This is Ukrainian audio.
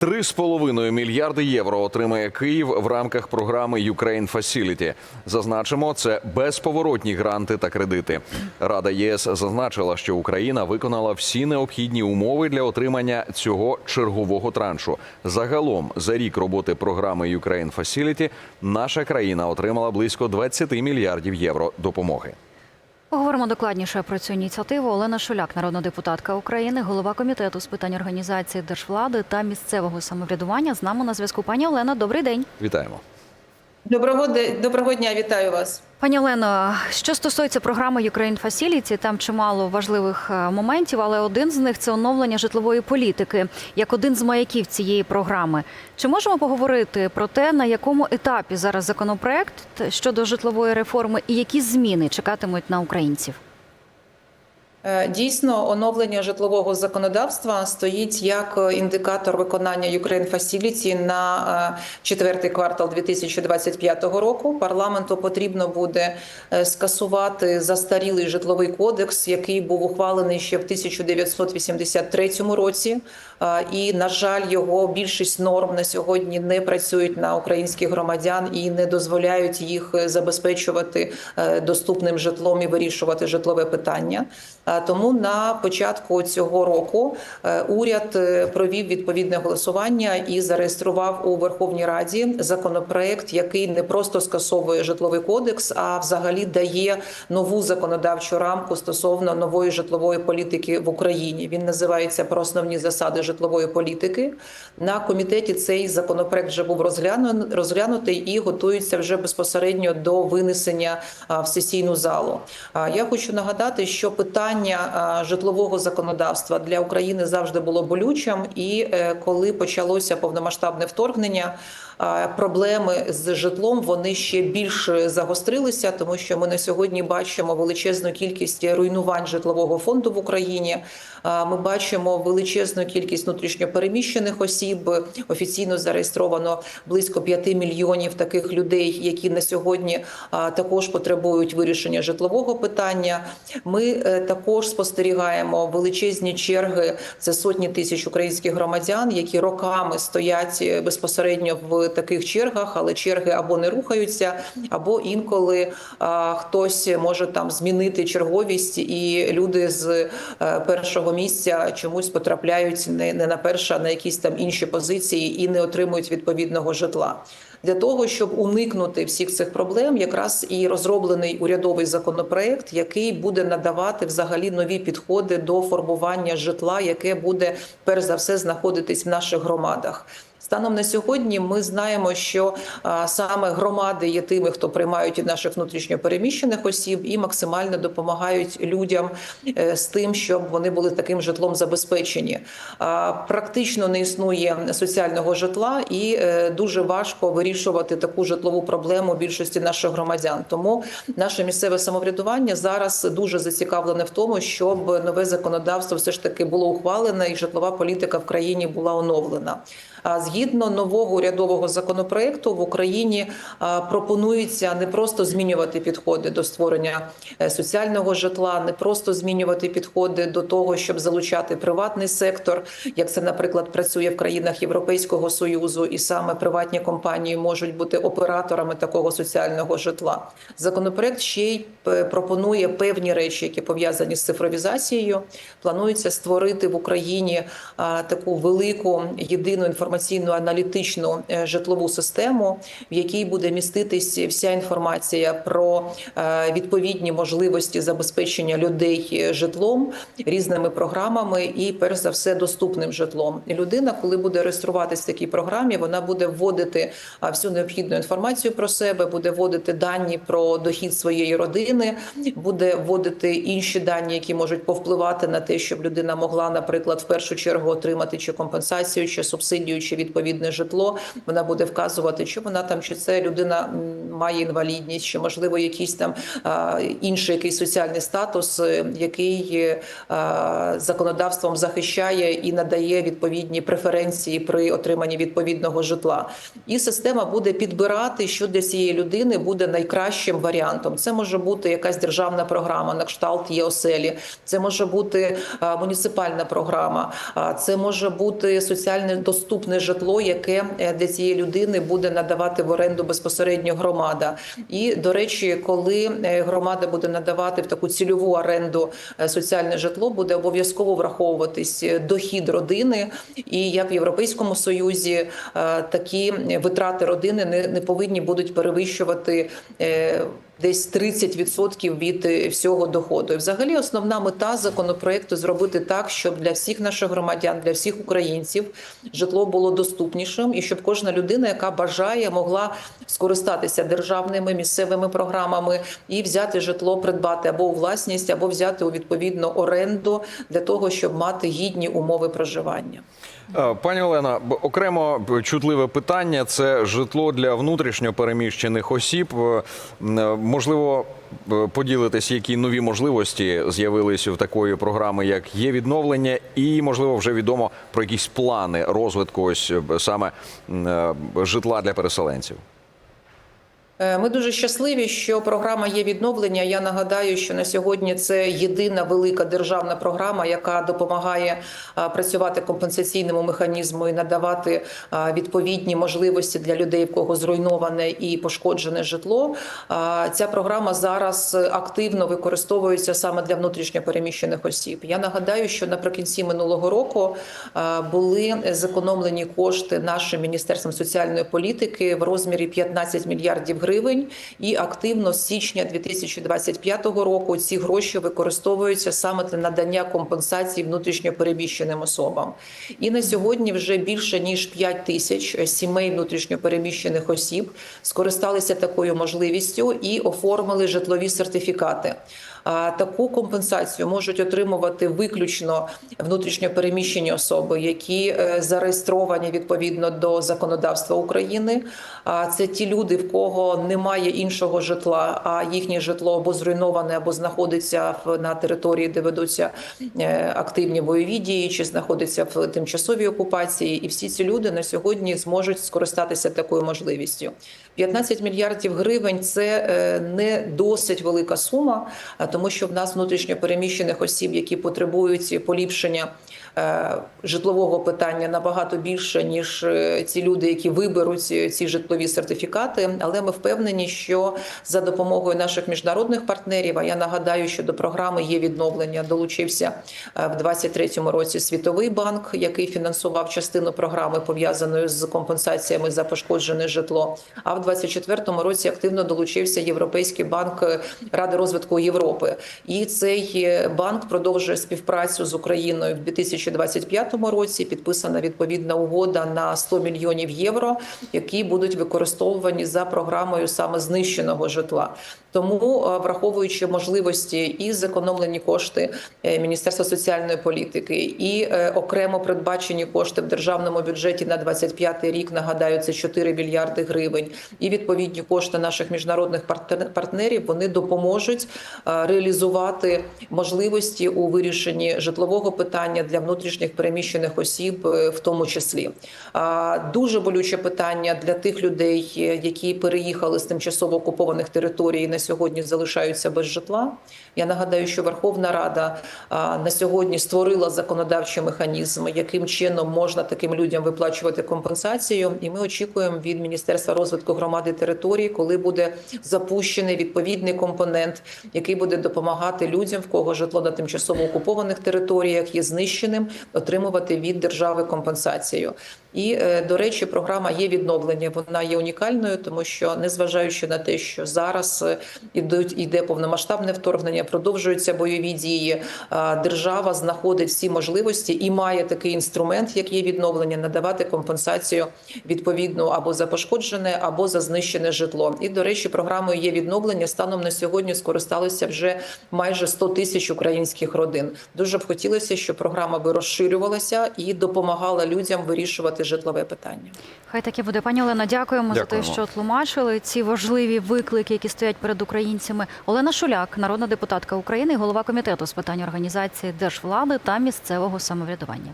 3,5 мільярди євро отримає Київ в рамках програми Ukraine Facility. Зазначимо, це безповоротні гранти та кредити. Рада єС зазначила, що Україна виконала всі необхідні умови для отримання цього чергового траншу. Загалом за рік роботи програми Ukraine Facility наша країна отримала близько 20 мільярдів євро допомоги. Поговоримо докладніше про цю ініціативу. Олена Шуляк, народна депутатка України, голова комітету з питань організації держвлади та місцевого самоврядування. З нами на зв'язку. Пані Олена, добрий день. Вітаємо. Доброго доброго дня, вітаю вас. Пані Олено, що стосується програми Ukraine Facility, там чимало важливих е, моментів, але один з них це оновлення житлової політики як один з маяків цієї програми. Чи можемо поговорити про те, на якому етапі зараз законопроект щодо житлової реформи і які зміни чекатимуть на українців? Е, Дійсно, оновлення житлового законодавства стоїть як е, індикатор виконання Ukraine Facility на е, четвертий квартал 2025 року. Парламенту потрібно буде скасувати застарілий житловий кодекс, який був ухвалений ще в 1983 році. І, на жаль, його більшість норм на сьогодні не працюють на українських громадян і не дозволяють їх забезпечувати доступним житлом і вирішувати житлове питання. Е, Тому на початку цього року е, уряд е, провів відповідне голосування і зареєстрував у Верховній Раді законопроект, який не просто скасовує житловий кодекс, а взагалі дає нову законодавчу рамку стосовно нової житлової політики в Україні. Він називається про основні засади житлової політики. На комітеті цей законопроект вже був розгляну- розглянутий і готується вже безпосередньо до винесення в сесійну залу. Я хочу нагадати, що питання а, житлового законодавства для України завжди було болючим, і е, коли почалося повномасштабне вторгнення. Проблеми з житлом вони ще більше загострилися, тому що ми на сьогодні бачимо величезну кількість руйнувань житлового фонду в Україні. Ми бачимо величезну кількість внутрішньопереміщених осіб. Офіційно зареєстровано близько 5 мільйонів таких людей, які на сьогодні також потребують вирішення житлового питання. Ми е, також спостерігаємо величезні черги. Це сотні тисяч українських громадян, які роками стоять е, безпосередньо в таких чергах, але черги або не рухаються, або інколи а, хтось може там змінити черговість, і люди з е, першого місця чомусь потрапляють не, не на перше, а на якісь там інші позиції і не отримують відповідного житла. Для того щоб уникнути всіх цих проблем, якраз і розроблений урядовий законопроект, який буде надавати взагалі нові підходи до формування житла, яке буде перш за все знаходитись в наших громадах. Станом на сьогодні ми знаємо, що саме громади є тими, хто приймають від наших внутрішньопереміщених осіб і максимально допомагають людям е, з тим, щоб вони були таким житлом забезпечені. Практично не існує соціального житла, і е, дуже важко вирішувати таку житлову проблему більшості наших громадян. Тому наше місцеве самоврядування зараз дуже зацікавлене в тому, щоб нове законодавство все ж таки було ухвалене, і житлова політика в країні була оновлена. Згідно нового урядового законопроекту в Україні пропонується не просто змінювати підходи до створення е, соціального житла, не просто змінювати підходи до того, щоб залучати приватний сектор, як це, наприклад, працює в країнах Європейського союзу, і саме приватні компанії можуть бути операторами такого соціального житла. Законопроект ще й е, пропонує певні речі, які пов'язані з цифровізацією. Планується створити в Україні таку велику єдину інформаційну аналітичну е, житлову систему, в якій буде міститись вся інформація про е, відповідні можливості забезпечення людей е, житлом різними програмами і, перш за все, доступним житлом. Людина, коли буде реєструватись в такій програмі, вона буде вводити всю необхідну інформацію про себе, буде вводити дані про дохід своєї родини, буде вводити інші дані, які можуть повпливати на те, щоб людина могла, наприклад, в першу чергу отримати чи компенсацію, чи субсидію, чи відповідь відповідне житло. Вона буде вказувати, що вона там, чи це людина має інвалідність, чи можливо якийсь там інший якийсь соціальний статус, е, який е, законодавством захищає і надає відповідні преференції при отриманні відповідного житла. І система буде підбирати, що для цієї людини буде найкращим варіантом. Це може бути якась державна програма, на кшталт є оселі. Це може бути муніципальна програма. Це може бути соціальне доступне житло, яке е, для цієї людини буде надавати в оренду безпосередньо громада. І до речі, коли е, громада буде надавати в таку цільову оренду е, соціальне житло, буде обов'язково враховуватись дохід родини. І як в Європейському Союзі такі витрати родини не повинні будуть перевищувати. Десь 30% від е, всього доходу. І взагалі основна мета законопроекту зробити так, щоб для всіх наших громадян, для всіх українців житло було доступнішим, і щоб кожна людина, яка бажає, могла скористатися державними місцевими програмами і взяти житло, придбати або у власність, або взяти у відповідну оренду для того, щоб мати гідні умови проживання. Е, Пані Олена, окремо чутливе питання це житло для внутрішньо переміщених осіб. Е, е, Можливо, поділитись, які нові можливості з'явилися в такої програми, як є відновлення, і можливо вже відомо про якісь плани розвитку ось саме житла для переселенців. Е, Ми дуже щасливі, що програма є відновлення. Я нагадаю, що на сьогодні це єдина велика державна програма, яка допомагає працювати компенсаційному механізму і надавати відповідні можливості для людей, в кого зруйноване і пошкоджене житло. Ця програма зараз активно використовується саме для внутрішньопереміщених осіб. Я нагадаю, що наприкінці минулого року були зекономлені кошти нашим міністерством соціальної політики в розмірі 15 мільярдів гривень. І активно з січня 2025 року ці гроші використовуються саме для надання компенсації внутрішньопереміщеним особам. І на сьогодні вже більше ніж 5 тисяч сімей внутрішньопереміщених осіб скористалися такою можливістю і оформили житлові сертифікати. Таку компенсацію можуть отримувати виключно внутрішньопереміщені особи, які е, зареєстровані відповідно до законодавства України. А це ті люди, в кого немає іншого житла, а їхнє житло або зруйноване, або знаходиться на території, де ведуться е, активні бойові дії, чи знаходиться в тимчасовій окупації. І всі ці люди на сьогодні зможуть скористатися такою можливістю. 15 мільярдів гривень це е, не досить велика сума, тому що в нас внутрішньо переміщених осіб, які потребують поліпшення житлового питання, набагато більше ніж е, ці люди, які виберуть ці ці житлові сертифікати. Але ми впевнені, що за допомогою наших міжнародних партнерів, а я нагадаю, що до програми є відновлення, долучився е, в 23-му році Світовий банк, який фінансував частину програми пов'язаної з компенсаціями за пошкоджене житло. А в 24-му році активно долучився Європейський банк е, Ради розвитку Європи. І цей е, банк продовжує співпрацю з Україною в 2025 році. Підписана відповідна угода на 100 мільйонів євро, які будуть використовувані за програмою саме знищеного житла. Тому, е, враховуючи можливості і зекономлені кошти е, Міністерства соціальної політики, і е, окремо передбачені кошти в державному бюджеті на 25 рік, нагадаю, це 4 мільярди гривень, і відповідні кошти наших міжнародних партнер- партнерів вони допоможуть реалізувати можливості у вирішенні житлового питання для внутрішніх переміщених осіб, е, в тому числі. Дуже болюче питання для тих людей, е, які переїхали з тимчасово окупованих територій і на сьогодні залишаються без житла. Я нагадаю, що Верховна Рада на сьогодні створила законодавчий механізм, яким чином можна таким людям виплачувати компенсацію. І ми очікуємо від Міністерства розвитку громади і територій, коли буде запущений відповідний компонент, який буде допомагати людям, в кого житло на тимчасово окупованих територіях є знищеним, отримувати від держави компенсацію. І е, до речі, програма є відновлення. Вона є унікальною, тому що незважаючи на те, що зараз е, ідуть іде повномасштабне вторгнення, продовжуються бойові дії. Держава знаходить всі можливості і має такий інструмент, як є відновлення, надавати компенсацію відповідну або за пошкоджене, або за знищене житло. І до речі, програмою є відновлення. Станом на сьогодні скористалися вже майже 100 тисяч українських родин. Дуже б хотілося, щоб програма би розширювалася і допомагала людям вирішувати врегульовувати житлове питання. Хай таке буде. Пані Олено, дякуємо, за те, що тлумачили ці важливі виклики, які стоять перед українцями. Олена Шуляк, народна депутатка України, і голова комітету з питань організації держвлади та місцевого самоврядування.